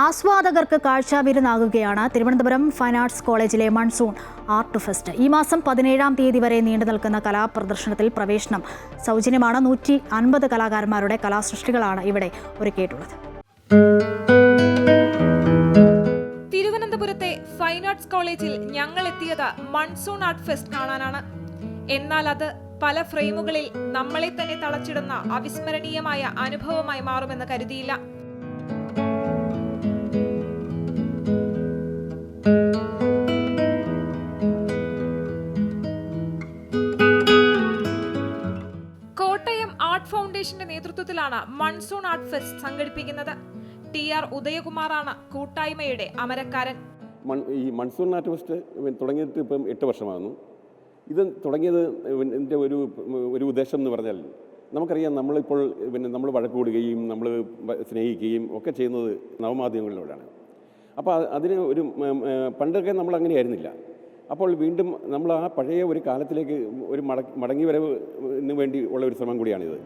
ആസ്വാദകർക്ക് കാഴ്ചാവിരുന്നാകുകയാണ് Thiruvananthapuram fine arts കോളേജിലെ monsoon art fest. ഈ മാസം പതിനേഴാം തീയതി വരെ നീണ്ടു നിൽക്കുന്ന കലാപ്രദർശനത്തിൽ പ്രവേശനം സൗജന്യമാണ്. നൂറ്റി അൻപത് കലാകാരന്മാരുടെ കലാസൃഷ്ടികളാണ് ഇവിടെ ഒരുക്കിയിട്ടുള്ളത്. തിരുവനന്തപുരത്തെ ഫൈൻ ആർട്സ് കോളേജിൽ ഞങ്ങൾ എത്തിയത് മൺസൂൺ ആർട്ട് ഫെസ്റ്റ് കാണാനാണ്. എന്നാൽ അത് പല ഫ്രെയിമുകളിൽ നമ്മളെ തന്നെ തളച്ചിടുന്ന അവിസ്മരണീയമായ അനുഭവമായി മാറുമെന്ന് കരുതിയില്ല. ഫൗണ്ടേഷന്റെ നേതൃത്വത്തിലാണ് മൺസൂൺ ആർട്ട് ഫെസ്റ്റ് സംഘടിപ്പിക്കുന്നത്. ടി ആർ ഉദയകുമാറാണ് കൂട്ടായ്മയുടെ അമരക്കാരൻ. ഈ മൺസൂൺ ആർട്ട് ഫെസ്റ്റ് തുടങ്ങിയിട്ട് ഇപ്പം എട്ട് വർഷമാകുന്നു. ഇത് തുടങ്ങിയത് എന്റെ ഒരു ഒരു ഉദ്ദേശം എന്ന് പറഞ്ഞാൽ നമുക്കറിയാം നമ്മളിപ്പോൾ പിന്നെ നമ്മൾ വഴക്ക് കൂടുകയും നമ്മൾ സ്നേഹിക്കുകയും ഒക്കെ ചെയ്യുന്നത് നവമാധ്യമങ്ങളിലൂടെയാണ്. അപ്പോൾ അതിന് ഒരു പണ്ടൊക്കെ നമ്മൾ അങ്ങനെ ആയിരുന്നില്ല അപ്പോൾ വീണ്ടും നമ്മൾ ആ പഴയ ഒരു കാലത്തിലേക്ക് ഒരു മട മടങ്ങി വരവിന് വേണ്ടി ഉള്ള ഒരു ശ്രമം കൂടിയാണിത്.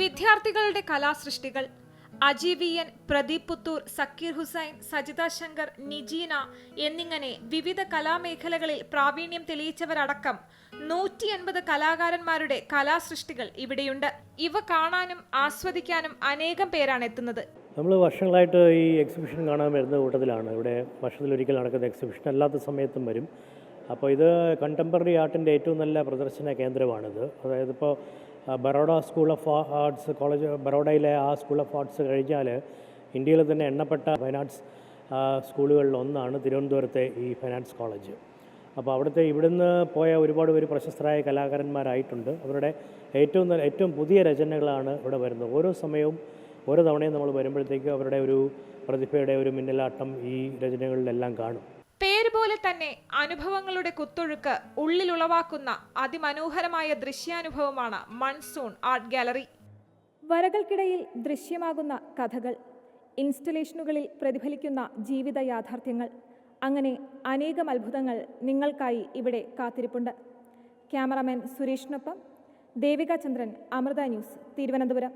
വിദ്യാർത്ഥികളുടെ കലാസൃഷ്ടികൾ അജീവിയൻ പ്രദീപ് പുത്തൂർ സക്കീർ ഹുസൈൻ സജിത ശങ്കർ നിജീന എന്നിങ്ങനെ വിവിധ കലാമേഖലകളിൽ പ്രാവീണ്യം തെളിയിച്ചവരടക്കം നൂറ്റി എൺപത് കലാകാരന്മാരുടെ കലാസൃഷ്ടികൾ ഇവിടെയുണ്ട്. ഇവ കാണാനും ആസ്വദിക്കാനും അനേകം പേരാണ് എത്തുന്നത്. നമ്മൾ വർഷങ്ങളായിട്ട് ഈ എക്സിബിഷൻ കാണാൻ വരുന്ന കൂട്ടത്തിലാണ്. ഇവിടെ വർഷത്തിൽ ഒരിക്കൽ നടക്കുന്ന എക്സിബിഷൻ അല്ലാത്ത സമയത്തും വരും. അപ്പോൾ ഇത് കണ്ടംപററി ആർട്ടിന്റെ ഏറ്റവും നല്ല പ്രദർശന കേന്ദ്രമാണിത്. അതായത് ഇപ്പോൾ Baroda school of arts college ബറോഡയിലെ ആ സ്കൂൾ ഓഫ് ആർട്സ് കഴിഞ്ഞാൽ ഇന്ത്യയിലെ തന്നെ എണ്ണപ്പെട്ട ഫൈൻ ആർട്സ് സ്കൂളുകളിൽ ഒന്നാണ് തിരുവനന്തപുരത്തെ ഈ ഫൈൻ ആർട്സ് കോളേജ്. അപ്പോൾ അവിടുത്തെ ഇവിടുന്ന് പോയ ഒരുപാട് പേര് പ്രശസ്തരായ കലാകാരന്മാരായിട്ടുണ്ട്. അവരുടെ ഏറ്റവും നല്ല ഏറ്റവും പുതിയ രചനകളാണ് ഇവിടെ വരുന്നത്. ഓരോ സമയവും ഓരോ തവണയും നമ്മൾ വരുമ്പോഴത്തേക്കും അവരുടെ ഒരു പ്രതിഭയുടെ ഒരു മിന്നലാട്ടം ഈ രചനകളിലെല്ലാം കാണും. പേര് പോലെ തന്നെ അനുഭവങ്ങളുടെ കുത്തൊഴുക്ക് ഉള്ളിലുളവാക്കുന്ന അതിമനോഹരമായ ദൃശ്യാനുഭവമാണ് മൺസൂൺ ആർട്ട് ഗാലറി. വരകൾക്കിടയിൽ ദൃശ്യമാകുന്ന കഥകൾ ഇൻസ്റ്റലേഷനുകളിൽ പ്രതിഫലിക്കുന്ന ജീവിത യാഥാർത്ഥ്യങ്ങൾ അങ്ങനെ അനേകം അത്ഭുതങ്ങൾ നിങ്ങൾക്കായി ഇവിടെ കാത്തിരിപ്പുണ്ട്. ക്യാമറാമാൻ സുരേഷിനൊപ്പം ദേവിക ചന്ദ്രൻ അമൃത ന്യൂസ് തിരുവനന്തപുരം.